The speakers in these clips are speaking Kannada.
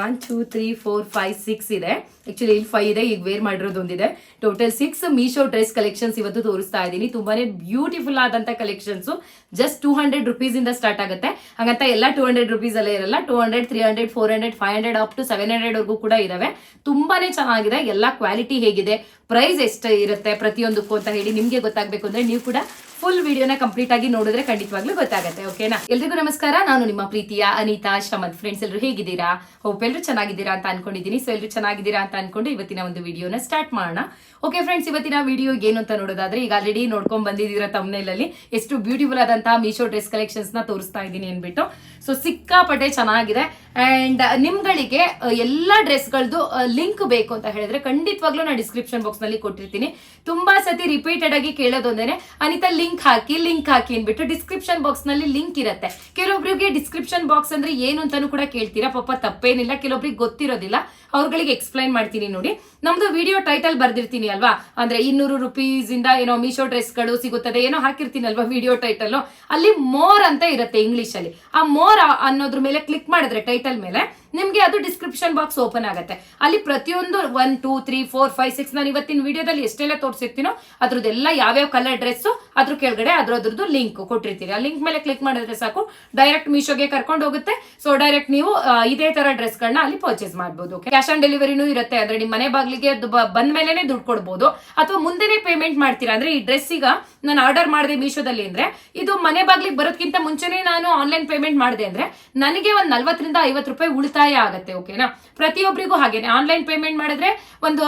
One two three four five six ಇದೆ. ಆ್ಯಕ್ಚುಲಿ ಇಲ್ಲಿ ಫೈವ್ ಇದೆ, ಈಗ ವೇರ್ ಮಾಡಿರೋದು ಒಂದಿದೆ total six Meesho dress collections ಇವತ್ತು ತೋರಿಸ್ತಾ ಇದ್ದೀನಿ. ತುಂಬಾನೇ ಬ್ಯೂಟಿಫುಲ್ ಆದಂತ ಕಲೆಕ್ಷನ್ಸು ಜಸ್ಟ್ ಟೂ ಹಂಡ್ರೆಡ್ ರುಪೀಸಿಂದ ಸ್ಟಾರ್ಟ್ ಆಗುತ್ತೆ. ಹಾಗಂತ ಎಲ್ಲ ಟೂ ಹಂಡ್ರೆಡ್ ರುಪೀಸಲ್ಲೇ ಇರಲ್ಲ. Two hundred three hundred four hundred five hundred up to seven hundred ವರ್ಗೂ ಕೂಡ ಇದ್ದಾವೆ ತುಂಬಾನೇ ಚೆನ್ನಾಗಿದೆ. ಎಲ್ಲ ಕ್ವಾಲಿಟಿ ಹೇಗಿದೆ. ಪ್ರೈಸ್ ಎಷ್ಟು ಇರುತ್ತೆ ಪ್ರತಿಯೊಂದಕ್ಕೂ ಅಂತ ಹೇಳಿ ನಿಮಗೆ ಗೊತ್ತಾಗಬೇಕು ಅಂದ್ರೆ ನೀವು ಕೂಡ ಫುಲ್ ವಿಡಿಯೋನ ಕಂಪ್ಲೀಟ್ ಆಗಿ ನೋಡಿದ್ರೆ ಖಂಡಿತವಾಗ್ಲೂ ಗೊತ್ತಾಗುತ್ತೆ ಓಕೆನಾ ಎಲ್ರಿಗೂ ನಮಸ್ಕಾರ, ನಾನು ನಿಮ್ಮ ಪ್ರೀತಿಯ ಅನಿತಾ ಶಮದ್ ಫ್ರೆಂಡ್ಸ್ ಎಲ್ಲರೂ ಹೇಗಿದ್ದೀರಾ? ಹೋಪ್ ಎಲ್ಲರೂ ಚೆನ್ನಾಗಿದ್ದೀರಾ ಅಂತ ಅನ್ಕೊಂಡಿದ್ದೀನಿ. ಸೊ ಎಲ್ಲರೂ ಚೆನ್ನಾಗಿದ್ದೀರಾ ಅಂತ ಅನ್ಕೊಂಡು ಇವತ್ತಿನ ಒಂದು ವಿಡಿಯೋನ ಸ್ಟಾರ್ಟ್ ಮಾಡೋಣ. ಓಕೆ ಫ್ರೆಂಡ್ಸ್ ಇವತ್ತಿನ ವಿಡಿಯೋ ಏನು ಅಂತ ನೋಡೋದಾದ್ರೆ, ಈಗ ಆಲ್ರೆಡಿ ನೋಡ್ಕೊಂಡ್ ಬಂದಿದ್ದೀರಾ ತಮ್ಮನೆಯಲ್ಲಿ ಎಷ್ಟು ಬ್ಯೂಟಿಫುಲ್ ಆದಂತಹ ಮೀಶೋ ಡ್ರೆಸ್ ಕಲೆಕ್ಷನ್ಸ್ನ ತೋರಿಸ್ತಾ ಇದ್ದೀನಿ ಅನ್ಬಿಟ್ಟು ಸೊ ಸಿಕ್ಕಾಪಟ್ಟೆ ಚೆನ್ನಾಗಿದೆ. ಅಂಡ್ ನಿಮ್ಗಳಿಗೆ ಅ, ಎಲ್ಲ ಡ್ರೆಸ್ಗಳದ್ದು ಲಿಂಕ್ ಬೇಕು ಅಂತ ಹೇಳಿದ್ರೆ ಖಂಡಿತವಾಗ್ಲೂ ನಾನು ಡಿಸ್ಕ್ರಿಪ್ಷನ್ ಬಾಕ್ಸ್ನಲ್ಲಿ ಕೊಟ್ಟಿರ್ತೀನಿ. ತುಂಬಾ ಸತಿ ರಿಪೀಟೆಡ್ ಆಗಿ ಕೇಳೋದೊಂದೇನೆ ಅನಿತಾ ಲಿಂಕ್ ಹಾಕಿ ಲಿಂಕ್ ಹಾಕಿ ಅನ್ಬಿಟ್ಟು ಡಿಸ್ಕ್ರಿಪ್ಷನ್ ಬಾಕ್ಸ್ನಲ್ಲಿ ಲಿಂಕ್ ಇರುತ್ತೆ. ಕೆಲವೊಬ್ರಿಗೆ ಡಿಸ್ಕ್ರಿಪ್ಷನ್ ಬಾಕ್ಸ್ ಅಂದ್ರೆ ಏನು ಅಂತಾನು ಕೂಡ ಕೇಳ್ತೀರಾ? ಪಾಪ ತಪ್ಪೇನಿಲ್ಲ ಕೆಲವೊಬ್ರಿಗೆ ಗೊತ್ತಿರೋದಿಲ್ಲ. ಅವ್ರಗಳಿಗೆ ಎಕ್ಸ್ಪ್ಲೈನ್ ಮಾಡ್ತೀನಿ ನೋಡಿ. ನಮ್ದು ವಿಡಿಯೋ ಟೈಟಲ್ ಬರ್ದಿರ್ತೀನಿ ಅಲ್ವಾ? ಅಂದ್ರೆ ಇನ್ನೂರು ರುಪೀಸ್ ಇಂದ ಏನೋ ಮೀಶೋ ಡ್ರೆಸ್ಗಳು ಸಿಗುತ್ತದೆ ಏನೋ ಹಾಕಿರ್ತೀನಿ ಅಲ್ವಾ ವಿಡಿಯೋ ಟೈಟಲ್ ಅಲ್ಲಿ ಮೋರ್ ಅಂತ ಇರುತ್ತೆ ಇಂಗ್ಲಿಷ್ ಅಲ್ಲಿ. ಆ ಮೋರ್ ಅನ್ನೋದ್ರ ಮೇಲೆ ಕ್ಲಿಕ್ ಮಾಡಿದ್ರೆ ಟೈಟಲ್ ಮೇಲೆ ನಿಮ್ಗೆ ಅದು ಡಿಸ್ಕ್ರಿಪ್ಷನ್ ಬಾಕ್ಸ್ ಓಪನ್ ಆಗುತ್ತೆ. ಅಲ್ಲಿ ಪ್ರತಿಯೊಂದು one two three four five six ನಾನು ಇವತ್ತಿನ ವಿಡಿಯೋದಲ್ಲಿ ಎಷ್ಟೆಲ್ಲ ತೋರಿಸಿರ್ತೀನೋ ಅದ್ರದ್ದೆಲ್ಲ ಯಾವ್ಯಾವ ಕಲರ್ ಡ್ರೆಸ್ ಅದ್ರ ಕೆಳಗಡೆ ಅದ್ರದ್ರದ್ದು ಲಿಂಕ್ ಕೊಟ್ಟಿರ್ತೀನಿ ಆ ಲಿಂಕ್ ಮೇಲೆ ಕ್ಲಿಕ್ ಮಾಡಿದ್ರೆ ಸಾಕು. ಡೈರೆಕ್ಟ್ ಮೀಶೋಗೆ ಕರ್ಕೊಂಡು ಹೋಗುತ್ತೆ. ಸೊ ಡೈರೆಕ್ಟ್ ನೀವು ಇದೇ ತರ ಡ್ರೆಸ್ಗಳನ್ನ ಅಲ್ಲಿ ಪರ್ಚೇಸ್ ಮಾಡಬಹುದು ಕ್ಯಾಶ್ ಆನ್ ಡೆಲಿವರಿನೂ ಇರುತ್ತೆ. ಅಂದ್ರೆ ನಿಮ್ಮ ಮನೆ ಬಾಗಿಲಿಗೆ ಬಂದ ಮೇಲೆನೆ ದುಡ್ಡು ಕೊಡ್ಬೋದು. ಅಥವಾ ಮುಂದೆನೆ ಪೇಮೆಂಟ್ ಮಾಡ್ತೀರಾ? ಅಂದ್ರೆ ಈ ಡ್ರೆಸ್ ಈಗ ನಾನು ಆರ್ಡರ್ ಮಾಡಿದೆ ಮೀಶೋದಲ್ಲಿ ಅಂದ್ರೆ, ಇದು ಮನೆ ಬಾಗಿಲಿಗೆ ಬರೋದಕ್ಕಿಂತ ಮುಂಚೆನೆ ನಾನು ಆನ್ಲೈನ್ ಪೇಮೆಂಟ್ ಮಾಡಿದೆ ಅಂದ್ರೆ, ನನಗೆ ಒಂದು ನಲ್ವತ್ತರಿಂದ ಐವತ್ತು ರೂಪಾಯಿ ಉಳಿತಾಯ ಆಗುತ್ತೆ ಓಕೆನಾ ಪ್ರತಿಯೊಬ್ಬರಿಗೂ ಹಾಗೇನೆ. ಆನ್ಲೈನ್ ಪೇಮೆಂಟ್ ಮಾಡಿದ್ರೆ ಒಂದು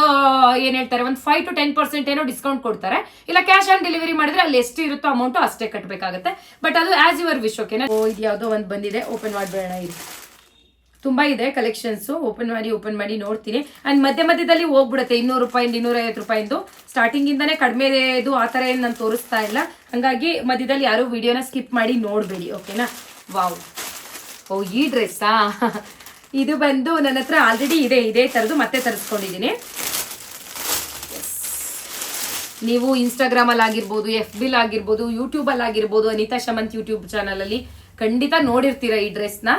ಏನ್ ಹೇಳ್ತಾರೆ, ಒಂದು ಫೈವ್ ಟು ಟೆನ್ ಪರ್ಸೆಂಟ್ ಏನೋ ಡಿಸ್ಕೌಂಟ್ ಕೊಡ್ತಾರೆ. ಇಲ್ಲ ಕ್ಯಾಶ್ ಆನ್ ಡೆಲಿವರಿ ಮಾಡಿದ್ರೆ ಅಲ್ಲಿ ಎಷ್ಟು ಇರುತ್ತೋ ಅಮೌಂಟ್ ಅಷ್ಟೇ ಕಟ್ಟಬೇಕಾಗುತ್ತೆ ಬಟ್ ಅದು ಆಸ್ ಯುವರ್ ವಿಶ್ ಓಕೆನಾ ಇದು ಯಾವುದೋ ಒಂದು ಬಂದಿದೆ ಓಪನ್ ಮಾಡಬೇಡ ಇದು. ತುಂಬಾ ಇದೆ ಕಲೆಕ್ಷನ್ಸು ಓಪನ್ ಮಾಡಿ ಓಪನ್ ಮಾಡಿ ನೋಡ್ತೀನಿ. ಅಂಡ್ ಮಧ್ಯ ಮಧ್ಯದಲ್ಲಿ ಹೋಗ್ಬಿಡುತ್ತೆ, ಇನ್ನೂರು ರೂಪಾಯಿಂದ ಇನ್ನೂರ ಐವತ್ತು ರೂಪಾಯಿಂದು. ಸ್ಟಾರ್ಟಿಂಗ್ ಇಂದಾನೆ ಕಡಿಮೆ ಇದು ಆ ಥರ ಏನು ನಾನು ತೋರಿಸ್ತಾ ಇಲ್ಲ. ಹಂಗಾಗಿ ಮಧ್ಯದಲ್ಲಿ ಯಾರು ವಿಡಿಯೋನ ಸ್ಕಿಪ್ ಮಾಡಿ ನೋಡಬೇಡಿ ಓಕೆನಾ ವಾವ್ ಓ, ಈ ಡ್ರೆಸ್ಸಾ ಇದು ಬಂದು ನನ್ನ ಹತ್ರ ಆಲ್ರೆಡಿ ಇದೆ, ಇದೇ ಥರದ್ದು ಮತ್ತೆ ತರಿಸ್ಕೊಂಡಿದ್ದೀನಿ. ನೀವು ಇನ್ಸ್ಟಾಗ್ರಾಮಲ್ಲಿ ಆಗಿರ್ಬೋದು ಎಫ್ ಬಿಲ್ ಆಗಿರ್ಬೋದು ಯೂಟ್ಯೂಬಲ್ಲಿ ಆಗಿರ್ಬೋದು, ಅನಿತಾ ಶಮಂತ್ ಯೂಟ್ಯೂಬ್ ಚಾನಲಲ್ಲಿ ಖಂಡಿತ ನೋಡಿರ್ತೀರ ಈ ಡ್ರೆಸ್ನ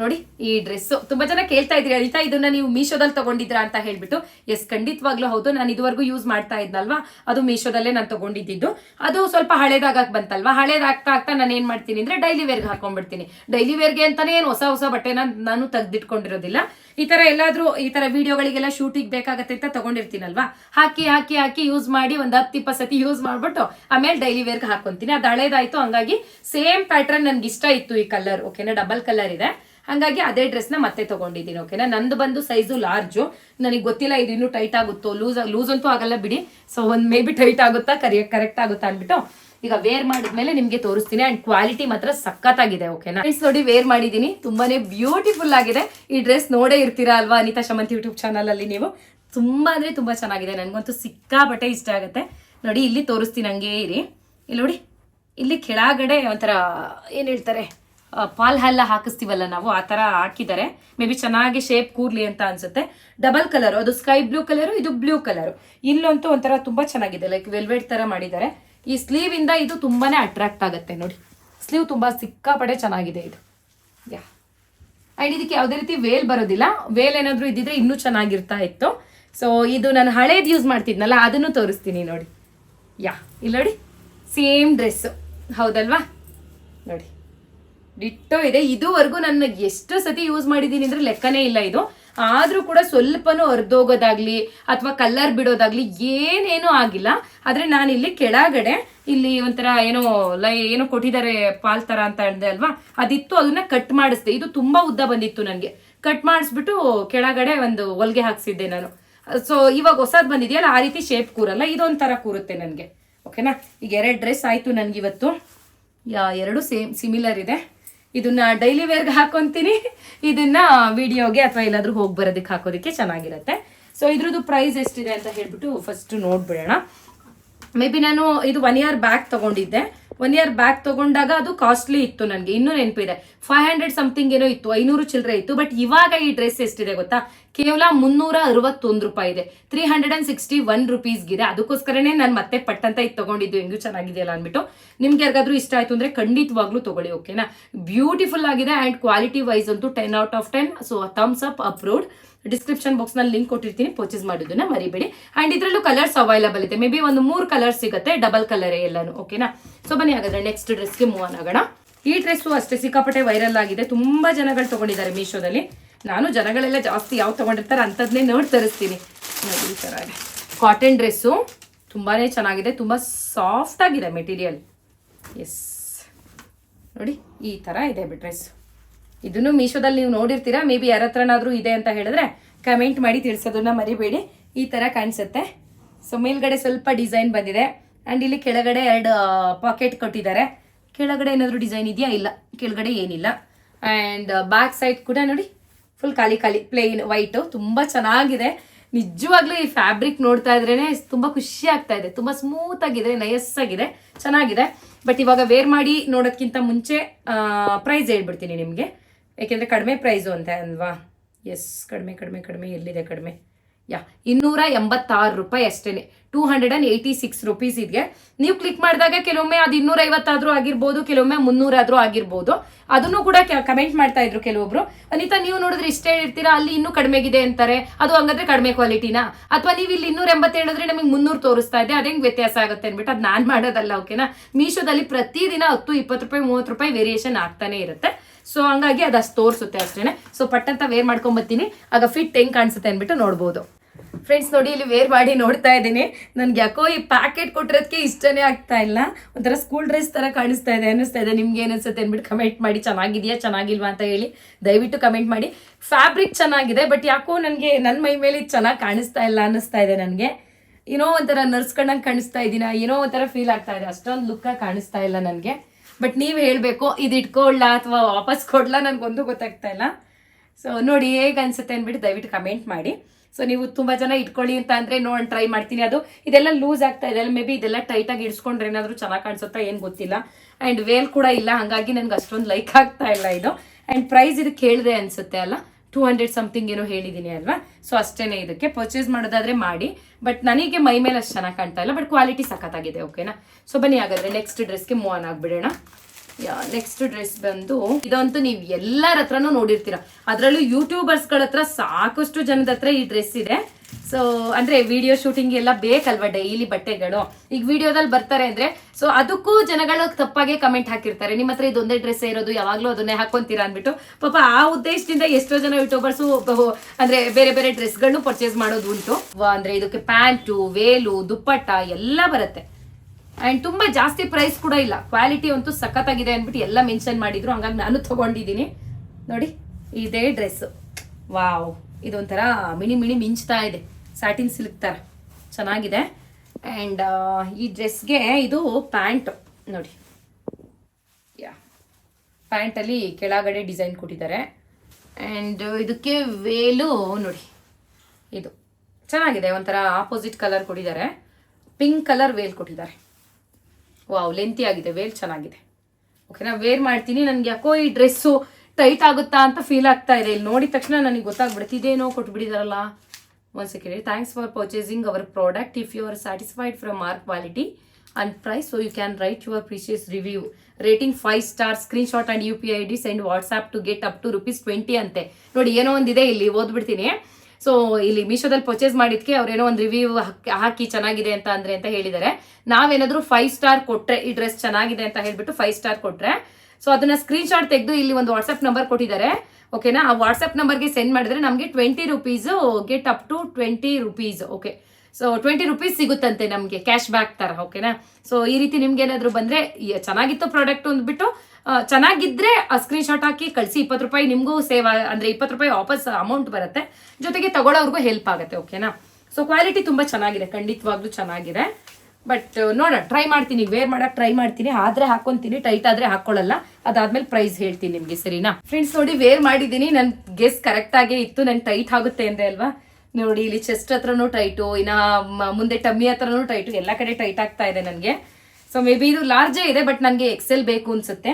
ನೋಡಿ, ಈ ಡ್ರೆಸ್ ತುಂಬಾ ಜನ ಕೇಳ್ತಾ ಇದ್ರಿ ಅನಿತಾ, ಇದನ್ನ ನೀವು ಮೀಶೋದಲ್ಲಿ ತಗೊಂಡಿದ್ರಾ ಅಂತ ಹೇಳ್ಬಿಟ್ಟು. ಎಸ್ ಖಂಡಿತವಾಗ್ಲೂ ಹೌದು, ನಾನು ಇದುವರೆಗೂ ಯೂಸ್ ಮಾಡ್ತಾ ಇದ್ನಲ್ವಾ? ಅದು ಮೀಶೋದಲ್ಲೇ ನಾನು ತಗೊಂಡಿದ್ದು ಅದು ಸ್ವಲ್ಪ ಹಳೇದಾಗಕ್ ಬಂತಲ್ವಾ? ಹಳೇದಾಗ್ತಾ ಆಗ್ತಾ ನಾನು ಏನ್ ಮಾಡ್ತೀನಿ ಅಂದ್ರೆ ಡೈಲಿ ವೇರ್ಗೆ ಹಾಕೊಂಡ್ಬಿಡ್ತೀನಿ. ಡೈಲಿ ವೇರ್ಗೆ ಅಂತಾನೆ ಏನು ಹೊಸ ಹೊಸ ಬಟ್ಟೆನ ನಾನು ತೆಗ್ದಿಟ್ಕೊಂಡಿರೋದಿಲ್ಲ. ಈ ತರ ಎಲ್ಲಾದ್ರೂ, ಈ ತರ ವಿಡಿಯೋಗಳಿಗೆಲ್ಲ ಶೂಟಿಂಗ್ ಬೇಕಾಗತ್ತೆ ಅಂತ ತಗೊಂಡಿರ್ತೀನಲ್ವಾ? ಹಾಕಿ ಹಾಕಿ ಹಾಕಿ ಯೂಸ್ ಮಾಡಿ ಒಂದ್ ಹತ್ತು, ಇಪ್ಪತ್ತು ಸತಿ ಯೂಸ್ ಮಾಡ್ಬಿಟ್ಟು ಆಮೇಲೆ ಡೈಲಿ ವೇರ್ಗೆ ಹಾಕೊತೀನಿ. ಅದು ಹಳೇದಾಯ್ತು, ಹಂಗಾಗಿ ಸೇಮ್ ಪ್ಯಾಟರ್ನ್ ನನಗೆ ಇಷ್ಟ ಇತ್ತು ಈ ಕಲರ್ ಓಕೆನಾ ಡಬಲ್ ಕಲರ್ ಇದೆ. ಹಂಗಾಗಿ ಅದೇ ಡ್ರೆಸ್ನ ಮತ್ತೆ ತಗೊಂಡಿದ್ದೀನಿ ಓಕೆನಾ ನಂದು ಬಂದು ಸೈಜು ಲಾರ್ಜು ನನಗೆ ಗೊತ್ತಿಲ್ಲ, ಇದು ಇನ್ನೂ ಟೈಟ್ ಆಗುತ್ತೋ ಲೂಸ್ ಲೂಸ್ ಅಂತೂ ಆಗಲ್ಲ ಬಿಡಿ. ಸೊ ಒಂದ್ ಮೇ ಬಿ ಟೈಟ್ ಆಗುತ್ತಾ ಕರಿ ಕರೆಕ್ಟ್ ಆಗುತ್ತಾ ಅಂದ್ಬಿಟ್ಟು, ಈಗ ವೇರ್ ಮಾಡಿದ್ಮೇಲೆ ನಿಮ್ಗೆ ತೋರಿಸ್ತೀನಿ. ಅಂಡ್ ಕ್ವಾಲಿಟಿ ಮಾತ್ರ ಸಖತ್ತಾಗಿದೆ ಓಕೆನಾ ಫ್ರೆಂಡ್ಸ್ ನೋಡಿ ವೇರ್ ಮಾಡಿದೀನಿ ತುಂಬಾನೇ ಬ್ಯೂಟಿಫುಲ್ ಆಗಿದೆ. ಈ ಡ್ರೆಸ್ ನೋಡೇ ಇರ್ತೀರಾ ಅಲ್ವಾ ಅನಿತಾ ಶಮಂತ್ ಯೂಟ್ಯೂಬ್ ಚಾನಲ್ ಅಲ್ಲಿ ನೀವು? ತುಂಬಾ ಅಂದ್ರೆ ತುಂಬಾ ಚೆನ್ನಾಗಿದೆ. ನನಗಂತೂ ಸಿಕ್ಕಾಪಟ್ಟೆ ಇಷ್ಟ ಆಗುತ್ತೆ. ನೋಡಿ, ಇಲ್ಲಿ ತೋರಿಸ್ತೀನಿ, ಹಂಗೇ ಇರಿ. ಇಲ್ಲಿ ನೋಡಿ, ಇಲ್ಲಿ ಕೆಳಗಡೆ ಒಂಥರ, ಏನ್ ಹೇಳ್ತಾರೆ? ಪಾಲ್ ಹಲ್ಲ ಹಾಕಿಸ್ತೀವಲ್ಲ ನಾವು, ಆ ತರ ಹಾಕಿದ್ದಾರೆ. ಮೇ ಬಿ ಚೆನ್ನಾಗಿ ಶೇಪ್ ಕೂರ್ಲಿ ಅಂತ ಅನ್ಸುತ್ತೆ. ಡಬಲ್ ಕಲರ್ ಅದು ಸ್ಕೈ ಬ್ಲೂ ಕಲರ್ ಇದು ಬ್ಲೂ ಕಲರ್ ಇಲ್ಲಂತೂ ಒಂಥರ ತುಂಬಾ ಚೆನ್ನಾಗಿದೆ ಲೈಕ್ ವೆಲ್ವೆಟ್ ತರ ಮಾಡಿದ್ದಾರೆ. ಈ ಸ್ಲೀವ್ ಇಂದ ಇದು ತುಂಬಾನೇ ಅಟ್ರಾಕ್ಟ್ ಆಗುತ್ತೆ ನೋಡಿ. ಸ್ಲೀವ್ ತುಂಬಾ ಸಿಕ್ಕಾಪಡೆ ಚೆನ್ನಾಗಿದೆ ಇದು. ಯಾ ಅಂಡ್ ಇದಕ್ಕೆ ಯಾವುದೇ ರೀತಿ ವೇಲ್ ಬರೋದಿಲ್ಲ. ವೇಲ್ ಏನಾದರೂ ಇದ್ದಿದ್ರೆ ಇನ್ನೂ ಚೆನ್ನಾಗಿರ್ತಾ ಇತ್ತು. ಸೊ ಇದು ನಾನು ಹಳೇದು ಯೂಸ್ ಮಾಡ್ತಿದ್ನಲ್ಲ, ಅದನ್ನು ತೋರಿಸ್ತೀನಿ ನೋಡಿ. ಯಾ ಇಲ್ಲ ನೋಡಿ. ಸೇಮ್ ಡ್ರೆಸ್ಸು ಹೌದಲ್ವಾ? ನೋಡಿ. ಡಿಟ್ಟೋ ಇದೆ. ಇದುವರೆಗೂ ನನ್ನ ಎಷ್ಟು ಸತಿ ಯೂಸ್ ಮಾಡಿದ್ದೀನಿ ಅಂದ್ರೆ ಲೆಕ್ಕನೇ ಇಲ್ಲ ಇದು. ಆದ್ರೂ ಕೂಡ ಸ್ವಲ್ಪನೂ ಅರ್ಧೋಗೋದಾಗ್ಲಿ ಅಥವಾ ಕಲರ್ ಬಿಡೋದಾಗ್ಲಿ ಏನೇನೂ ಆಗಿಲ್ಲ. ಆದ್ರೆ ನಾನು ಇಲ್ಲಿ ಕೆಳಗಡೆ ಇಲ್ಲಿ ಒಂಥರ ಏನೋ ಲೈ ಏನೋ ಕೊಟ್ಟಿದ್ದಾರೆ ಪಾಲ್ ತರ ಅಂತ ಹೇಳಿದೆ ಅಲ್ವಾ? ಅದಿತ್ತು, ಅದನ್ನ ಕಟ್ ಮಾಡಿಸ್ದೆ. ಇದು ತುಂಬಾ ಉದ್ದ ಬಂದಿತ್ತು ನನಗೆ ಕಟ್ ಮಾಡಿಸ್ಬಿಟ್ಟು ಕೆಳಗಡೆ ಒಂದು ಹೊಲ್ಗೆ ಹಾಕ್ಸಿದ್ದೆ ನಾನು. ಸೊ ಇವಾಗ ಹೊಸದ್ ಬಂದಿದೆಯಲ್ಲ, ಆ ರೀತಿ ಶೇಪ್ ಕೂರಲ್ಲ. ಇದೊಂಥರ ಕೂರುತ್ತೆ ನನಗೆ. ಓಕೆನಾ ಈಗ ಎರಡು ಡ್ರೆಸ್ ಆಯ್ತು ನನಗಿವತ್ತು. ಯಾ, ಎರಡು ಸೇಮ್ ಸಿಮಿಲರ್ ಇದೆ. ಇದನ್ನ ಡೈಲಿ ವೇರ್ಗೆ ಹಾಕೊಂತೀನಿ. ಇದನ್ನ ವಿಡಿಯೋಗೆ ಅಥವಾ ಎಲ್ಲಾದ್ರೂ ಹೋಗಿ ಬರೋದಕ್ಕೆ ಹಾಕೋದಕ್ಕೆ ಚೆನ್ನಾಗಿರುತ್ತೆ. ಸೊ ಇದ್ರದ್ದು ಪ್ರೈಸ್ ಎಷ್ಟಿದೆ ಅಂತ ಹೇಳ್ಬಿಟ್ಟು ಫಸ್ಟ್ ನೋಡ್ಬಿಡೋಣ. ಮೇ ಬಿ ನಾನು ಇದು ಒನ್ ಇಯರ್ ಬ್ಯಾಕ್ ತಗೊಂಡಿದ್ದೆ. ಒನ್ ಇಯರ್ ಬ್ಯಾಕ್ ತಗೊಂಡಾಗ ಅದು ಕಾಸ್ಟ್ಲಿ ಇತ್ತು ನನಗೆ. ಇನ್ನೂ ನೆನಪಿದೆ. ಫೈವ್ ಹಂಡ್ರೆಡ್ ಸಮಥಿಂಗ್ ಏನೋ ಇತ್ತು, ಐನೂರು ಚಿಲ್ಲರೆ ಇತ್ತು ಬಟ್ ಇವಾಗ ಈ ಡ್ರೆಸ್ ಎಷ್ಟಿದೆ ಗೊತ್ತಾ? ಕೇವಲ ಮುನ್ನೂರ ಅರವತ್ತೊಂದು ರೂಪಾಯಿ ಇದೆ. Three hundred and sixty one ರುಪೀಸ್ಗಿದೆ ಅದಕ್ಕೋಸ್ಕರನೇ ನಾನು ಮತ್ತೆ ಪಟ್ಟಂತ ಇದು ತಗೊಂಡಿದ್ದು. ಹೆಂಗೂ ಚೆನ್ನಾಗಿದೆಯಲ್ಲ ಅಂದ್ಬಿಟ್ಟು ನಿಮ್ಗೆ ಯಾರಿಗಾದ್ರೂ ಇಷ್ಟ ಆಯ್ತು ಅಂದ್ರೆ ಖಂಡಿತವಾಗ್ಲೂ ತಗೊಳ್ಳಿ ಓಕೆನಾ ಬ್ಯೂಟಿಫುಲ್ ಆಗಿದೆ ಅಂಡ್ ಕ್ವಾಲಿಟಿ ವೈಸ್ ಅಂತೂ ten out of ten so thumbs up approved description ಬಾಕ್ಸ್ನಲ್ಲಿ ಲಿಂಕ್ ಕೊಟ್ಟಿರ್ತೀನಿ ಪರ್ಚೇಸ್ ಮಾಡೋದನ್ನ ಮರಿಬೇಡಿ. ಅಂಡ್ ಇದರಲ್ಲೂ ಕಲರ್ಸ್ ಅವೈಲಬಲ್ ಇದೆ. ಮೇ ಬಿ ಒಂದು ಮೂರು ಕಲರ್ಸ್ ಸಿಗುತ್ತೆ ಡಬಲ್ ಕಲರೇ ಎಲ್ಲಾನು ಓಕೆನಾ ಸೊ ಬನ್ನಿ ಹಾಗಾದ್ರೆ ನೆಕ್ಸ್ಟ್ ಡ್ರೆಸ್ಗೆ ಮೂವ್ ಆಗೋಣ. ಈ ಡ್ರೆಸ್ಸು ಅಷ್ಟೇ ಸಿಕ್ಕಾಪಟ್ಟೆ ವೈರಲ್ ಆಗಿದೆ. ತುಂಬಾ ಜನಗಳು ತಗೊಂಡಿದ್ದಾರೆ ಮೀಶೋದಲ್ಲಿ. ನಾನು ಜನಗಳೆಲ್ಲ ಜಾಸ್ತಿ ಯಾವ ತಗೊಂಡಿರ್ತಾರೆ ಅಂಥದ್ನೇ ನೋಡಿ ತರಿಸ್ತೀನಿ. ಈ ಥರ ಕಾಟನ್ ಡ್ರೆಸ್ಸು ತುಂಬಾ ಚೆನ್ನಾಗಿದೆ. ತುಂಬಾ ಸಾಫ್ಟ್ ಆಗಿದೆ ಮೆಟೀರಿಯಲ್ ಎಸ್ ನೋಡಿ ಈ ಥರ ಇದೆ ಡ್ರೆಸ್ ಇದನ್ನು ಮೀಶೋದಲ್ಲಿ ನೀವು ನೋಡಿರ್ತೀರಾ? ಮೇ ಬಿ ಯಾರ ಹತ್ರನಾದ್ರೂ ಇದೆ ಅಂತ ಹೇಳಿದ್ರೆ ಕಮೆಂಟ್ ಮಾಡಿ ತಿಳಿಸೋದನ್ನ ಮರಿಬೇಡಿ. ಈ ಥರ ಕಾಣಿಸುತ್ತೆ. ಸೊ ಮೇಲ್ಗಡೆ ಸ್ವಲ್ಪ ಡಿಸೈನ್ ಬಂದಿದೆ. ಆ್ಯಂಡ್ ಇಲ್ಲಿ ಕೆಳಗಡೆ ಎರಡು ಪಾಕೆಟ್ ಕೊಟ್ಟಿದ್ದಾರೆ. ಕೆಳಗಡೆ ಏನಾದರೂ ಡಿಸೈನ್ ಇದೆಯಾ? ಇಲ್ಲ. ಕೆಳಗಡೆ ಏನಿಲ್ಲ. ಆ್ಯಂಡ್ ಬ್ಯಾಕ್ ಸೈಡ್ ಕೂಡ ನೋಡಿ ಫುಲ್ ಖಾಲಿ ಖಾಲಿ ಪ್ಲೇನ್ ವೈಟು ತುಂಬ ಚೆನ್ನಾಗಿದೆ. ನಿಜವಾಗ್ಲೂ ಈ ಫ್ಯಾಬ್ರಿಕ್ ನೋಡ್ತಾ ಇದ್ರೇ ತುಂಬ ಖುಷಿ ಆಗ್ತಾ ಇದೆ. ತುಂಬ ಸ್ಮೂತ್ ಆಗಿದೆ ನಯಸ್ ಆಗಿದೆ, ಚೆನ್ನಾಗಿದೆ. ಬಟ್ ಇವಾಗ ವೇರ್ ಮಾಡಿ ನೋಡೋದ್ಕಿಂತ ಮುಂಚೆ ಪ್ರೈಸ್ ಹೇಳ್ಬಿಡ್ತೀನಿ ನಿಮಗೆ. ಯಾಕೆಂದರೆ ಕಡಿಮೆ ಪ್ರೈಸು ಅಂತ ಅಲ್ವಾ? ಎಸ್ ಕಡಿಮೆ ಕಡಿಮೆ ಕಡಿಮೆ, ಎಲ್ಲಿದೆ ಕಡಿಮೆ? ಯಾ, ಇನ್ನೂರ ಎಂಬತ್ತಾರು ರೂಪಾಯಿ ಅಷ್ಟೇನೆ. Two hundred and eighty six rupees ಇದೆ ನೀವು ಕ್ಲಿಕ್ ಮಾಡಿದಾಗ ಕೆಲವೊಮ್ಮೆ ಅದು ಇನ್ನೂರ ಐವತ್ತಾದ್ರೂ ಆಗಿರ್ಬೋದು, ಕೆಲವೊಮ್ಮೆ ಮುನ್ನೂರಾದ್ರೂ ಆಗಿರ್ಬೋದು. ಅದನ್ನು ಕೂಡ ಕಮೆಂಟ್ ಮಾಡ್ತಾ ಇದ್ರು ಕೆಲವೊಬ್ರು. ಅನಿತಾ, ನೀವು ನೋಡಿದ್ರೆ ಇಷ್ಟೇ ಇರ್ತೀರಾ ಅಲ್ಲಿ ಇನ್ನೂ ಕಡಿಮೆಗಿದೆ ಅಂತಾರೆ. ಅದು ಹಂಗಂದ್ರೆ ಕಡಿಮೆ ಕ್ವಾಲಿಟಿನಾ? ಅಥವಾ ನೀವು ಇಲ್ಲಿ ಇನ್ನೂರ ಎಂಬತ್ತು ಹೇಳಿದ್ರೆ ನಮಗೆ ಮುನ್ನೂರು ತೋರಿಸ್ತಾ ಇದೆ. ಅದೇ ವ್ಯತ್ಯಾಸ ಆಗುತ್ತೆ ಅಂದ್ಬಿಟ್ಟು ಅದು ನಾನು ಮಾಡೋದಲ್ಲ ಓಕೆನಾ ಮೀಶೋದಲ್ಲಿ ಪ್ರತಿದಿನ ಹತ್ತು, ಇಪ್ಪತ್ತು ರೂಪಾಯಿ, ಮೂವತ್ತು ರೂಪಾಯಿ ವೇರಿಯೇಷನ್ ಆಗ್ತಾನೆ ಇರುತ್ತೆ. ಸೊ ಹಂಗಾಗಿ ಅದು ಅಷ್ಟು ತೋರಿಸುತ್ತೆ ಅಷ್ಟೇ ಸೊ ಪಟ್ಟಂತ ವೇರ್ ಮಾಡ್ಕೊಂಬತ್ತೀನಿ. ಆಗ ಫಿಟ್ ಹೆಂಗ್ ಕಾಣಿಸುತ್ತೆ ಅಂದ್ಬಿಟ್ಟು ನೋಡ್ಬೋದು. ಫ್ರೆಂಡ್ಸ್ ನೋಡಿ, ಇಲ್ಲಿ ವೇರ್ ಮಾಡಿ ನೋಡ್ತಾ ಇದ್ದೀನಿ. ನನ್ಗೆ ಯಾಕೋ ಈ ಪ್ಯಾಕೆಟ್ ಕೊಟ್ಟಿರೋದಕ್ಕೆ ಇಷ್ಟನೇ ಆಗ್ತಾ ಇಲ್ಲ. ಒಂಥರ ಸ್ಕೂಲ್ ಡ್ರೆಸ್ ತರ ಕಾಣಿಸ್ತಾ ಇದೆ, ಅನ್ನಿಸ್ತಾ ಇದೆ. ನಿಮ್ಗೆ ಏನಿಸುತ್ತೆ ಅಂದ್ಬಿಟ್ಟು ಕಮೆಂಟ್ ಮಾಡಿ. ಚೆನ್ನಾಗಿದೆಯಾ, ಚೆನ್ನಾಗಿಲ್ವಾ ಅಂತ ಹೇಳಿ ದಯವಿಟ್ಟು ಕಮೆಂಟ್ ಮಾಡಿ. ಫ್ಯಾಬ್ರಿಕ್ ಚೆನ್ನಾಗಿದೆ ಬಟ್ ಯಾಕೋ ನನಗೆ ನನ್ನ ಮೈ ಮೇಲೆ ಚೆನ್ನಾಗಿ ಕಾಣಿಸ್ತಾ ಇಲ್ಲ, ಅನ್ನಿಸ್ತಾ ಇದೆ ನನಗೆ. ಏನೋ ಒಂಥರ ನರ್ಸ್ಕೊಂಡಂಗೆ ಕಾಣಿಸ್ತಾ ಇದ್ದೀನ ಏನೋ ಒಂಥರ ಫೀಲ್ ಆಗ್ತಾ ಇದೆ. ಅಷ್ಟೊಂದು ಲುಕ್ಕಾಗಿ ಕಾಣಿಸ್ತಾ ಇಲ್ಲ ನನಗೆ. ಬಟ್ ನೀವು ಹೇಳಬೇಕು, ಇದು ಇಟ್ಕೊಳ್ಳ ಅಥವಾ ವಾಪಸ್ ಕೊಡ್ಲಾ ನನಗೊಂದು ಗೊತ್ತಾಗ್ತಾ ಇಲ್ಲ. ಸೊ ನೋಡಿ ಹೇಗೆ ಅನ್ಸುತ್ತೆ ಅಂದ್ಬಿಟ್ಟು ದಯವಿಟ್ಟು ಕಮೆಂಟ್ ಮಾಡಿ. ಸೊ ನೀವು ತುಂಬ ಜನ ಇಟ್ಕೊಳ್ಳಿ ಅಂತ ಅಂದರೆ ನೋಡ್ ಟ್ರೈ ಮಾಡ್ತೀನಿ. ಅದು ಇದೆಲ್ಲ ಲೂಸ್ ಆಗ್ತಾ ಇದೆ. ಮೇ ಬಿ ಇದೆಲ್ಲ ಟೈಟಾಗಿ ಇಡ್ಸ್ಕೊಂಡ್ರೆ ಏನಾದರೂ ಚೆನ್ನಾಗಿ ಕಾಣಿಸುತ್ತಾ ಏನು ಗೊತ್ತಿಲ್ಲ. ಆ್ಯಂಡ್ ವೇಲ್ ಕೂಡ ಇಲ್ಲ. ಹಾಗಾಗಿ ನನಗೆ ಅಷ್ಟೊಂದು ಲೈಕ್ ಆಗ್ತಾ ಇಲ್ಲ ಇದು. ಆ್ಯಂಡ್ ಪ್ರೈಸ್ ಇದು ಕೇಳಿದೆ ಅನ್ಸುತ್ತೆ ಅಲ್ಲ? ಟೂ ಹಂಡ್ರೆಡ್ ಸಮಥಿಂಗ್ ಏನೋ ಹೇಳಿದ್ದೀನಿ ಅಲ್ವಾ? ಸೊ ಅಷ್ಟೇನೆ ಇದಕ್ಕೆ ಪರ್ಚೇಸ್ ಮಾಡೋದಾದ್ರೆ ಮಾಡಿ. ಬಟ್ ನನಗೆ ಮೈ ಮೇಲೆ ಅಷ್ಟು ಚೆನ್ನಾಗಿ ಕಾಣ್ತಾ ಇಲ್ಲ. ಬಟ್ ಕ್ವಾಲಿಟಿ ಸಖತ್ತಾಗಿದೆ ಓಕೆನಾ ಸೊ ಬನ್ನಿ ಹಾಗಾದ್ರೆ ನೆಕ್ಸ್ಟ್ ಡ್ರೆಸ್ಗೆ ಮೂವ್ ಆನ್ ಆಗಿಬಿಡೋಣ. ನೆಕ್ಸ್ಟ್ ಡ್ರೆಸ್ ಬಂದು ಇದಂತೂ ನೀವು ಎಲ್ಲರ ಹತ್ರನೂ ನೋಡಿರ್ತೀರ. ಅದರಲ್ಲೂ ಯೂಟ್ಯೂಬರ್ಸ್ಗಳ ಹತ್ರ ಸಾಕಷ್ಟು ಜನದ ಹತ್ರ ಈ ಡ್ರೆಸ್ ಇದೆ. ಸೊ ಅಂದ್ರೆ ವಿಡಿಯೋ ಶೂಟಿಂಗ್ ಎಲ್ಲ ಬೇಕಲ್ವಾ ಡೈಲಿ ಬಟ್ಟೆಗಳು? ಈಗ ವಿಡಿಯೋದಲ್ಲಿ ಬರ್ತಾರೆ ಅಂದ್ರೆ ಸೊ ಅದಕ್ಕೂ ಜನಗಳು ತಪ್ಪಾಗೆ ಕಮೆಂಟ್ ಹಾಕಿರ್ತಾರೆ. ನಿಮ್ಮ ಹತ್ರ ಇದೊಂದೇ ಡ್ರೆಸ್ ಇರೋದು, ಯಾವಾಗಲೂ ಅದನ್ನೇ ಹಾಕೊಂತೀರಾ ಅಂದ್ಬಿಟ್ಟು. ಪಾಪ ಆ ಉದ್ದೇಶದಿಂದ ಎಷ್ಟೋ ಜನ ಯೂಟ್ಯೂಬರ್ಸು ಅಂದ್ರೆ ಬೇರೆ ಬೇರೆ ಡ್ರೆಸ್ಗಳನ್ನು ಪರ್ಚೇಸ್ ಮಾಡೋದು ಉಂಟು. ಅಂದ್ರೆ ಇದಕ್ಕೆ ಪ್ಯಾಂಟು, ವೇಲು, ದುಪ್ಪಟ್ಟ ಎಲ್ಲ ಬರುತ್ತೆ. ಅಂಡ್ ತುಂಬಾ ಜಾಸ್ತಿ ಪ್ರೈಸ್ ಕೂಡ ಇಲ್ಲ. ಕ್ವಾಲಿಟಿ ಅಂತೂ ಸಖತ್ತಾಗಿದೆ ಅಂದ್ಬಿಟ್ಟು ಎಲ್ಲ ಮೆನ್ಷನ್ ಮಾಡಿದ್ರು. ಹಂಗಾಗಿ ನಾನು ತಗೊಂಡಿದ್ದೀನಿ. ನೋಡಿ, ಇದೇ ಡ್ರೆಸ್ ವಾವ್ ಇದೊಂಥರ ಮಿಣಿ ಮಿಣಿ ಮಿಂಚ್ತಾ ಇದೆ. ಸ್ಯಾಟಿನ್ ಸಿಲ್ಕ್ ಥರ ಚೆನ್ನಾಗಿದೆ. ಆ್ಯಂಡ್ ಈ ಡ್ರೆಸ್ಗೆ ಇದು ಪ್ಯಾಂಟ್, ನೋಡಿ. ಯಾ ಪ್ಯಾಂಟಲ್ಲಿ ಕೆಳಗಡೆ ಡಿಸೈನ್ ಕೊಟ್ಟಿದ್ದಾರೆ. ಆ್ಯಂಡ್ ಇದಕ್ಕೆ ವೇಲು, ನೋಡಿ. ಇದು. ಚೆನ್ನಾಗಿದೆ, ಒಂಥರ ಆಪೋಸಿಟ್ ಕಲರ್ ಕೊಟ್ಟಿದ್ದಾರೆ. ಪಿಂಕ್ ಕಲರ್ ವೇಲ್ ಕೊಟ್ಟಿದ್ದಾರೆ. ವಾವ್ ಲೆಂತಿ ಆಗಿದೆ, ವೇಲ್ ಚೆನ್ನಾಗಿದೆ. ಓಕೆನಾ ವೇರ್ ಮಾಡ್ತೀನಿ, ನನಗೆ ಯಾಕೋ ಈ ಡ್ರೆಸ್ಸು ಟೈಟ್ ಆಗುತ್ತಾ ಅಂತ ಫೀಲ್ ಆಗ್ತಾ ಇದೆ. ಇಲ್ಲಿ ನೋಡಿದ ತಕ್ಷಣ ನನಗೆ ಗೊತ್ತಾಗ್ಬಿಡ್ತಿದ್ದೇನೋ ಇದೇನೋ ಕೊಟ್ಬಿಟ್ಟಿದಾರಲ್ಲ. ಒಂದು second thanks for purchasing our product if you are satisfied from our quality and price so you can write your precious review rating five star screen shot and U P I D send WhatsApp to get up to rupees twenty ಅಂತೆ ನೋಡಿ, ಏನೋ ಒಂದಿದೆ ಇಲ್ಲಿ, ಓದ್ಬಿಡ್ತೀನಿ. ಸೊ ಇಲ್ಲಿ ಮೀಶೋದಲ್ಲಿ ಪರ್ಚೇಸ್ ಮಾಡಿದ್ಕೆ ಅವ್ರೇನೋ ಒಂದು ರಿವ್ಯೂ ಹಾಕಿ ಚೆನ್ನಾಗಿದೆ ಅಂತ ಅಂದ್ರೆ ಅಂತ ಹೇಳಿದ್ದಾರೆ. ನಾವೇನಾದರೂ ಫೈವ್ ಸ್ಟಾರ್ ಕೊಟ್ಟರೆ ಈ ಡ್ರೆಸ್ ಚೆನ್ನಾಗಿದೆ ಅಂತ ಹೇಳ್ಬಿಟ್ಟು ಫೈವ್ ಸ್ಟಾರ್ ಕೊಟ್ಟರೆ ಸೊ ಅದನ್ನ ಸ್ಕ್ರೀನ್ ಶಾಟ್ ತೆಗೆದು ಇಲ್ಲಿ ಒಂದು ವಾಟ್ಸ್ಆಪ್ ನಂಬರ್ ಕೊಟ್ಟಿದ್ದಾರೆ. ಓಕೆನಾ? ಆ ವಾಟ್ಸಪ್ ನಂಬರ್ಗೆ ಸೆಂಡ್ ಮಾಡಿದ್ರೆ ನಮಗೆ twenty rupees get up to twenty rupees okay so twenty rupees ಸಿಗುತ್ತಂತೆ ನಮಗೆ ಕ್ಯಾಶ್ ಬ್ಯಾಕ್ ತರ ಓಕೆನಾ ಸೊ ಈ ರೀತಿ ನಿಮ್ಗೆ ಏನಾದರೂ ಬಂದ್ರೆ ಚೆನ್ನಾಗಿತ್ತು ಪ್ರಾಡಕ್ಟ್ ಅಂದ್ಬಿಟ್ಟು ಸ್ಕ್ರೀನ್ ಶಾಟ್ ಹಾಕಿ ಕಳಿಸಿ, ಇಪ್ಪತ್ತು ರೂಪಾಯಿ ನಿಮಗೂ ಸೇವ್ ಅಂದರೆ ಇಪ್ಪತ್ತು ರೂಪಾಯಿ ವಾಪಸ್ ಅಮೌಂಟ್ ಬರುತ್ತೆ. ಜೊತೆಗೆ ತಗೊಳ್ಳೋರ್ಗೂ ಹೆಲ್ಪ್ ಆಗುತ್ತೆ ಓಕೆನಾ ಸೊ ಕ್ವಾಲಿಟಿ ತುಂಬಾ ಚೆನ್ನಾಗಿದೆ, ಖಂಡಿತವಾಗ್ಲೂ ಚೆನ್ನಾಗಿದೆ. ಬಟ್ ನೋಡೋಣ ಟ್ರೈ ಮಾಡ್ತೀನಿ. ವೇರ್ ಮಾಡಕ್ ಟ್ರೈ ಮಾಡ್ತೀನಿ. ಆದ್ರೆ ಹಾಕೊಂತೀನಿ. ಟೈಟ್ ಆದ್ರೆ ಹಾಕೊಳ್ಳಲ್ಲ. ಅದಾದ್ಮೇಲೆ ಪ್ರೈಸ್ ಹೇಳ್ತೀನಿ ನಿಮ್ಗೆ, ಸರಿನಾ? ಫ್ರೆಂಡ್ಸ್ ನೋಡಿ ವೇರ್ ಮಾಡಿದ್ದೀನಿ ನನ್ ಗೆಸ್ ಕರೆಕ್ಟ್ ಆಗೇ ಇತ್ತು. ನಂಗೆ ಟೈಟ್ ಆಗುತ್ತೆ ಅಂದೆ ಅಲ್ವಾ? ನೋಡಿ, ಇಲ್ಲಿ ಚೆಸ್ಟ್ ಹತ್ರನೂ ಟೈಟು ಇನ್ನ ಮುಂದೆ ಟಮ್ಮಿ ಹತ್ರನೂ ಟೈಟು ಎಲ್ಲ ಕಡೆ ಟೈಟ್ ಆಗ್ತಾ ಇದೆ ನನಗೆ. ಸೊ ಮೇ ಬಿ ಇದು ಲಾರ್ಜೇ ಇದೆ ಬಟ್ ನನಗೆ ಎಕ್ಸೆಲ್ ಬೇಕು ಅನ್ಸುತ್ತೆ.